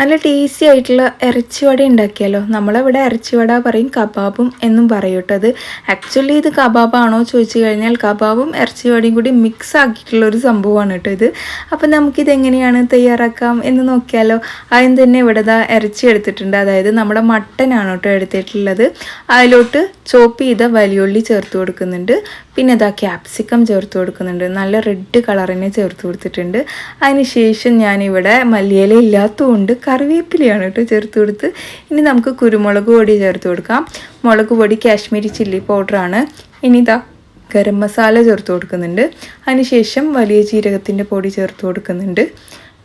നല്ല ടേസ്റ്റി ആയിട്ടുള്ള ഇറച്ചിവട ഉണ്ടാക്കിയാലോ? നമ്മളിവിടെ ഇറച്ചിവട പറയും കബാബും എന്നും പറയും കേട്ടോ അത്. ആക്ച്വലി ഇത് കബാബാണോ ചോദിച്ചു കഴിഞ്ഞാൽ കബാബും ഇറച്ചിവടയും കൂടി മിക്സ് ആക്കിയിട്ടുള്ള ഒരു സംഭവമാണ് കേട്ടോ ഇത്. അപ്പം നമുക്കിത് എങ്ങനെയാണ് തയ്യാറാക്കാം എന്ന് നോക്കിയാലോ? ആദ്യം തന്നെ ഇവിടെ ദാ ഇറച്ചി എടുത്തിട്ടുണ്ട്. അതായത് നമ്മുടെ മട്ടനാണ് കേട്ടോ എടുത്തിട്ടുള്ളത്. അതിലോട്ട് ചോപ്പ് ചെയ്ത വലിയുള്ളി ചേർത്ത് കൊടുക്കുന്നുണ്ട്. പിന്നെ ഇതാ ക്യാപ്സിക്കം ചേർത്ത് കൊടുക്കുന്നുണ്ട്. നല്ല റെഡ് കളറിനെ ചേർത്ത് കൊടുത്തിട്ടുണ്ട്. അതിന് ശേഷം ഞാനിവിടെ മല്ലിയില ഇല്ലാത്തതുകൊണ്ട് കറിവേപ്പിലയാണ് കേട്ടോ ചേർത്ത് കൊടുത്ത്. ഇനി നമുക്ക് കുരുമുളക് പൊടി ചേർത്ത് കൊടുക്കാം. മുളക് പൊടി കാശ്മീരി ചില്ലി പൗഡറാണ് ഇനി ഇതാ ഗരം മസാല ചേർത്ത് കൊടുക്കുന്നുണ്ട്. അതിനുശേഷം വലിയ ജീരകത്തിന്റെ പൊടി ചേർത്ത് കൊടുക്കുന്നുണ്ട്.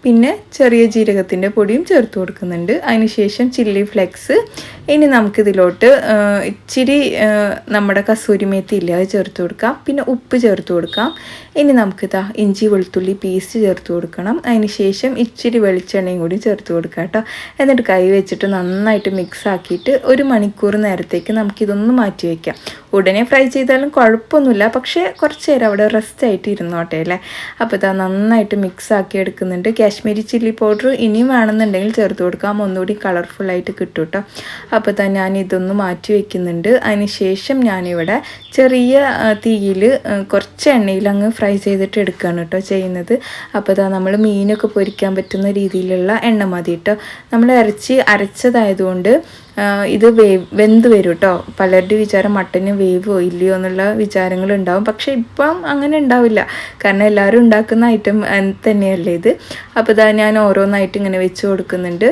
പിന്നെ ചെറിയ ജീരകത്തിന്റെ പൊടിയും ചേർത്ത് കൊടുക്കുന്നുണ്ട്. അതിനുശേഷം ചില്ലി ഫ്ലെക്സ്. ഇനി നമുക്കിതിലോട്ട് ഇച്ചിരി നമ്മുടെ കസൂരി മേത്തി ഇല്ലേ അത് ചേർത്ത് കൊടുക്കാം. പിന്നെ ഉപ്പ് ചേർത്ത് കൊടുക്കാം. ഇനി നമുക്ക് നമുക്കിതാ ഇഞ്ചി വെളുത്തുള്ളി പേസ്റ്റ് ചേർത്ത് കൊടുക്കണം. അതിനുശേഷം ഇച്ചിരി വെളിച്ചെണ്ണയും കൂടി ചേർത്ത് കൊടുക്കാം കേട്ടോ. എന്നിട്ട് കൈ വെച്ചിട്ട് നന്നായിട്ട് മിക്സ് ആക്കിയിട്ട് ഒരു മണിക്കൂർ നേരത്തേക്ക് നമുക്കിതൊന്ന് മാറ്റി വയ്ക്കാം ഉടനെ ഫ്രൈ ചെയ്താലും കുഴപ്പമൊന്നുമില്ല. പക്ഷേ കുറച്ച് നേരം അവിടെ റെസ്റ്റ് ആയിട്ട് ഇരുന്നോട്ടെ അല്ലേ? അപ്പോൾ ഇതാ നന്നായിട്ട് മിക്സ് ആക്കി എടുക്കുന്നുണ്ട്. കാശ്മീരി ചില്ലി പൗഡർ ഇനിയും വേണമെന്നുണ്ടെങ്കിൽ ചേർത്ത് കൊടുക്കാം. ഒന്നുകൂടി കളർഫുള്ളായിട്ട് കിട്ടും കേട്ടോ. അപ്പോൾ തന്നെ ഞാൻ ഇതൊന്ന് മാറ്റി വയ്ക്കുന്നുണ്ട് അതിനുശേഷം ഞാനിവിടെ ചെറിയ തീയിൽ കുറച്ച് എണ്ണയിൽ അങ്ങ് ഫ്രൈ ചെയ്തിട്ട് എടുക്കുകയാണ് കേട്ടോ ചെയ്യുന്നത്. അപ്പോൾ ഇതാ നമ്മൾ മീനൊക്കെ പൊരിക്കാൻ പറ്റുന്ന രീതിയിലുള്ള എണ്ണ മതി കേട്ടോ. നമ്മൾ ഇറച്ചി അരച്ചതായതുകൊണ്ട് ഇത് വേവ് വെന്ത് വരും കേട്ടോ പലരുടെ വിചാരം മട്ടന് വേവോ ഇല്ലയോ എന്നുള്ള വിചാരങ്ങൾ ഉണ്ടാവും പക്ഷേ ഇപ്പം അങ്ങനെ ഉണ്ടാവില്ല. കാരണം എല്ലാവരും ഉണ്ടാക്കുന്ന ഐറ്റം തന്നെയല്ലേ ഇത്. അപ്പോൾ ഇതാ ഞാൻ ഓരോന്നായിട്ട് ഇങ്ങനെ വെച്ച് കൊടുക്കുന്നുണ്ട്.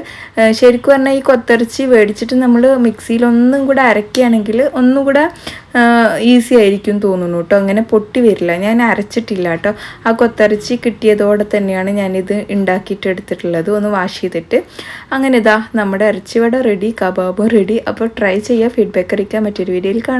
ശരിക്കും പറഞ്ഞാൽ ഈ കൊത്തിറച്ചി മേടിച്ചിട്ട് നമ്മൾ മിക്സിയിൽ ഒന്നും കൂടെ അരക്കുകയാണെങ്കിൽ ഒന്നും കൂടെ ഈസി ആയിരിക്കും തോന്നുന്നു കേട്ടോ അങ്ങനെ പൊട്ടി വരില്ല. ഞാൻ അരച്ചിട്ടില്ല കേട്ടോ ആ കൊത്തരച്ചി കിട്ടിയതോടെ തന്നെയാണ് ഞാനിത് ഉണ്ടാക്കിയിട്ട് എടുത്തിട്ടുള്ളത്. ഒന്ന് വാഷ് ചെയ്തിട്ട്. അങ്ങനെ ഇതാ നമ്മുടെ ഇറച്ചിവട റെഡി കബാബും റെഡി അപ്പോൾ ട്രൈ ചെയ്യുക ഫീഡ്ബാക്ക് അറിയിക്കാൻ മറ്റൊരു വീഡിയോയിൽ കാണാം.